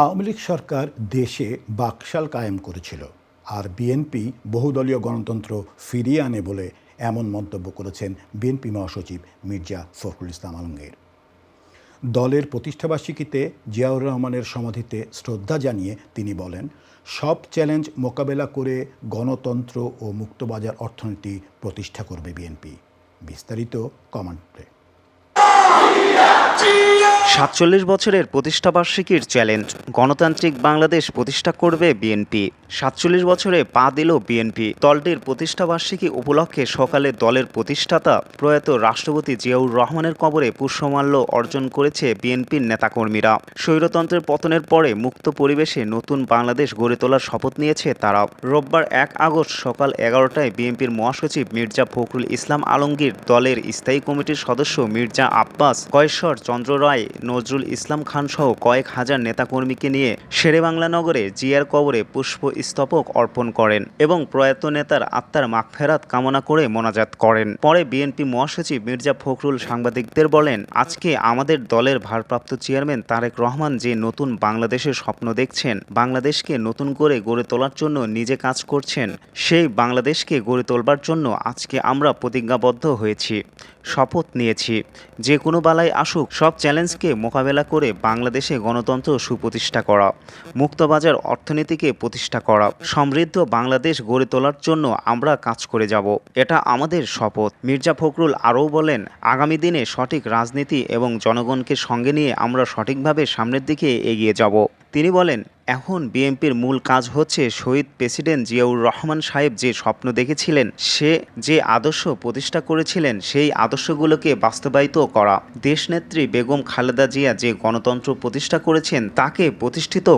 আওয়ামী লীগ সরকার দেশে বাকশাল কায়েম করেছিল আর বিএনপি বহুদলীয় গণতন্ত্র ফিরিয়ে আনে বলে এমন মন্তব্য করেছেন বিএনপি মহাসচিব মির্জা ফখরুল ইসলাম আলমগীর। দলের প্রতিষ্ঠাবার্ষিকীতে জিয়াউর রহমানের সমাধিতে শ্রদ্ধা জানিয়ে তিনি বলেন, সব চ্যালেঞ্জ মোকাবেলা করে গণতন্ত্র ও মুক্তবাজার অর্থনীতি প্রতিষ্ঠা করবে বিএনপি। বিস্তারিত কমেন্টে সাতচল্লিশ বছরের প্রতিষ্ঠাবার্ষিকীর চ্যালেঞ্জ গণতান্ত্রিক বাংলাদেশ প্রতিষ্ঠা করবে বিএনপি। সাতচল্লিশ বছরে পা দিল বিএনপি। দলটির প্রতিষ্ঠাবার্ষিকী উপলক্ষে সকালে দলের প্রতিষ্ঠাতা প্রয়াত রাষ্ট্রপতি জিয়াউর রহমানের কবরে পুষ্পমাল্য অর্জন করেছে বিএনপির নেতাকর্মীরা। স্বৈরতন্ত্রের পতনের পরে মুক্ত পরিবেশে নতুন বাংলাদেশ গড়ে তোলার শপথ নিয়েছে তারা। রোববার এক আগস্ট সকাল এগারোটায় বিএনপির মহাসচিব মির্জা ফখরুল ইসলাম আলমগীর, দলের স্থায়ী কমিটির সদস্য মির্জা আব্বাস কয়েশ্বর চন্দ্র রায়, নজরুল ইসলাম খান সহ কয়েক হাজার নেতাকর্মীকে নিয়ে শেরেবাংলা নগরে জিয়ার কবরে পুষ্প স্তবক অর্পণ করেন এবং প্রয়াত নেতার আত্মার মাগফেরাত কামনা করে মোনাজাত করেন। পরে বিএনপি মহাসচিব মির্জা ফখরুল সাংবাদিকদের বলেন, আজকে আমাদের দলের ভারপ্রাপ্ত চেয়ারম্যান তারেক রহমান যে নতুন বাংলাদেশের স্বপ্ন দেখছেন, বাংলাদেশকে নতুন করে গড়ে তোলার জন্য নিজে কাজ করছেন, সেই বাংলাদেশকে গড়ে তোলবার জন্য আজকে আমরা প্রতিজ্ঞাবদ্ধ হয়েছি, শপথ নিয়েছি। যে কোনো বালাই আসুক, সব চ্যালেঞ্জকে মোকাবেলা করে বাংলাদেশে গণতন্ত্র সুপ্রতিষ্ঠা করা, মুক্তবাজার অর্থনীতিকে প্রতিষ্ঠা করা, সমৃদ্ধ বাংলাদেশ গড়ে তোলার জন্য আমরা কাজ করে যাব। এটা আমাদের শপথ। মির্জা ফখরুল আরও বলেন, আগামী দিনে সঠিক রাজনীতি এবং জনগণকে সঙ্গে নিয়ে আমরা সঠিকভাবে সামনের দিকে এগিয়ে যাব। তিনি বলেন, এখন বিএনপির মূল কাজ হচ্ছে শহীদ প্রেসিডেন্ট জিয়াউর রহমান সাহেব যে স্বপ্ন দেখেছিলেন, সে যে আদর্শ প্রতিষ্ঠা করেছিলেন, সেই আদর্শগুলোকে বাস্তবায়িত করা। দেশনেত্রী বেগম খালেদা জিয়া যে গণতন্ত্র প্রতিষ্ঠা করেছেন, তাকে প্রতিষ্ঠিত